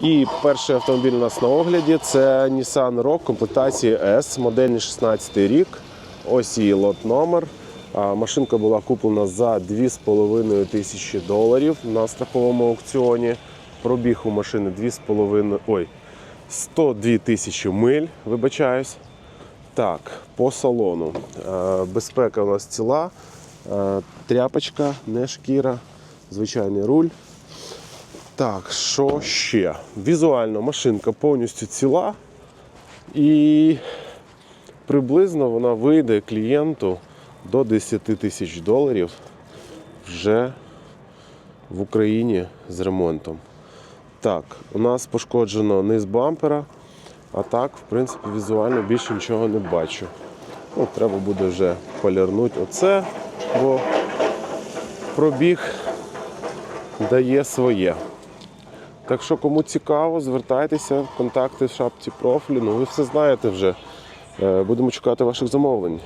І перший автомобіль у нас на огляді це Nissan Rogue комплектації S, модельний 16 рік. Ось її лот номер. Машинка була куплена за 2,5 тисячі доларів на страховому аукціоні. Пробіг у машини 2,5, ой, 102 тисячі миль, вибачаюсь. Так, по салону. Безпека у нас ціла, тряпочка, не шкіра, звичайний руль. Так, що ще? Візуально машинка повністю ціла і приблизно вона вийде клієнту до 10 тисяч доларів вже в Україні з ремонтом. Так, у нас пошкоджено низ бампера, а так, в принципі, візуально більше нічого не бачу. Ну, треба буде вже полірнути оце, бо пробіг дає своє. Так що, кому цікаво, звертайтеся, контакти в шапці профілю. Ну, ви все знаєте вже. Е, Будемо чекати ваших замовлень.